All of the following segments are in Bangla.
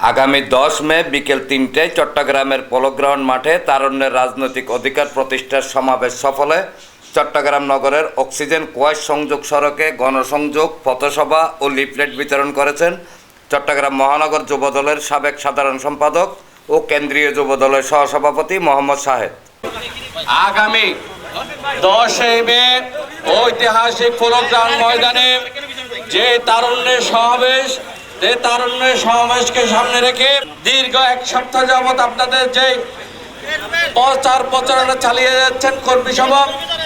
আগামী দশ মে বিকেল তিনটায় চট্টগ্রামের পোলোগ্রাউন্ড মাঠে তারুণ্যের রাজনৈতিক অধিকার প্রতিষ্ঠার সমাবেশ সফলে চট্টগ্রাম নগরের অক্সিজেন কোয়াশ সংযোগ সড়কে গণসংযোগ, পথসভা ও লিফলেট বিতরণ করেছেন চট্টগ্রাম মহানগর যুবদলের সাবেক সাধারণ সম্পাদক ও কেন্দ্রীয় যুবদলের সহসভাপতি মোহাম্মদ শাহেদ আগামী দশই মে ঐতিহাসিক ময়দানে যে তারুণ্যের সমাবেশ তারুণ্যের সমাবেশকে সামনে রেখে দীর্ঘ এক সপ্তাহ যাবৎ আপনাদের যে প্রচার প্রচারণা চালিয়ে যাচ্ছেন কর্মী সভা,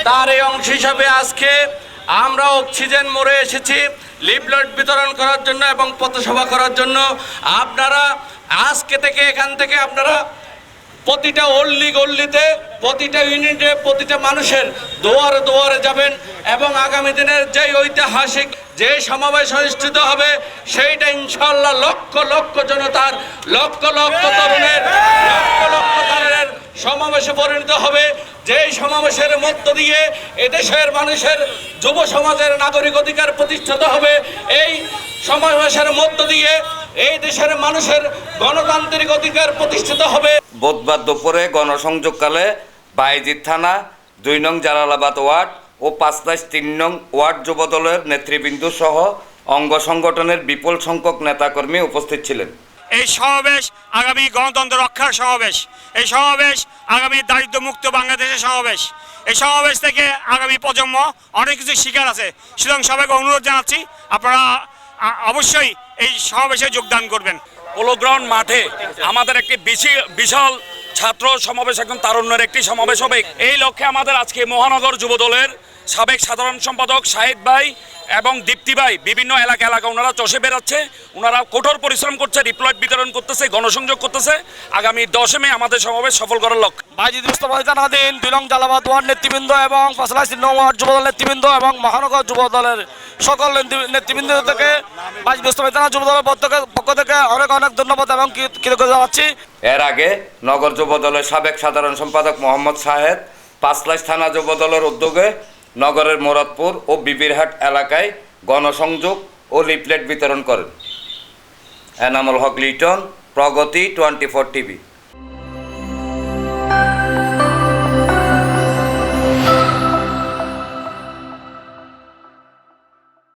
তার এই অংশ হিসাবে আজকে আমরা অক্সিজেন মোড়ে এসেছি লিফলেট বিতরণ করার জন্য এবং পথসভা করার জন্য। আপনারা আজকে থেকে এখান থেকে আপনারা প্রতিটা অল্লি গল্লিতে, প্রতিটা ইউনিটে, প্রতিটা মানুষের দুয়ারে দুয়ারে যাবেন এবং আগামী দিনের যে ঐতিহাসিক যে সমাবেশ অনুষ্ঠিত হবে, সেইটা ইনশাল্লাহ লক্ষ লক্ষ জনতার, লক্ষ লক্ষ তরুণের, লক্ষ লক্ষ তরুণের সমাবেশে পরিণত হবে। যেই সমাবেশের মধ্য দিয়ে এদেশের মানুষের, যুব সমাজের নাগরিক অধিকার প্রতিষ্ঠিত হবে, এই সমাবেশের মধ্য দিয়ে এই দেশের মানুষের গণতান্ত্রিক অধিকার প্রতিষ্ঠিত হবে। বুধবার দুপুরে গণসংযোগকালে বাইজিৎ থানা, দুই নং জালালাবাদ ওয়ার্ড ও পাঁচলাইশ তিন নং ওয়ার্ড যুবদলের নেতৃবৃন্দ সহ অঙ্গ সংগঠনের বিপুল সংখ্যক নেতাকর্মী উপস্থিত ছিলেন। এই সমাবেশ আগামী গণতন্ত্র রক্ষার সমাবেশ। এই সমাবেশ আগামী দারিদ্র মুক্ত বাংলাদেশের সমাবেশ। এই সমাবেশ থেকে আগামী প্রজন্ম অনেক কিছু শিকার আছে। সুতরাং সবাইকে অনুরোধ জানাচ্ছি আপনারা অবশ্যই এই সমাবেশে যোগদান করবেন। পোলোগ্রাউন্ড মাঠে আমাদের একটি বেশি- বিশাল ছাত্র সমাবেশ একদম তারুণ্যের একটি সমাবেশ হবে। এই লক্ষ্যে আমাদের আজকে মহানগর যুব দলের সাবেক সাধারণ সম্পাদক শাহিদ ভাই এবং দীপ্তি ভাই বিভিন্ন এলাকা এলাকা ওনারা চষে বেড়াচ্ছে। ওনারা কঠোর পরিশ্রম করছে রিপ্লয়েট বিতরণ করতেছে গণসংযোগ করতেছে। আগামী দশে মে আমাদের সমাবেশ সফল করার লক্ষ্য। বাইজিদ মুস্তফা জানাদিন দুলং জালাবাদ ওয়ার্ড নেতৃবৃন্দ এবং পাঁচলাই তিন নং ওয়ার্ড যুবদল নেতৃবৃন্দ এবং মহানগর যুব দলের সকল নেতৃবৃন্দ থেকে বাইজিদ মুস্তফা জানা যুব দলের পক্ষ থেকে- অনেক অনেক ধন্যবাদ এবং কৃতজ্ঞতা জানাচ্ছি। এর আগে নগর যুবদলের সাবেক সাধারণ সম্পাদক মোহাম্মদ শাহেদ পাঁচলাইশ থানা যুবদলের উদ্যোগে নগরের মোরাদপুর ও বিবিরহাট এলাকায় গণসংযোগ ও লিফলেট বিতরণ করেন। এনামুল হক লিটন, প্রগতি টোয়েন্টি ফোর টিভি।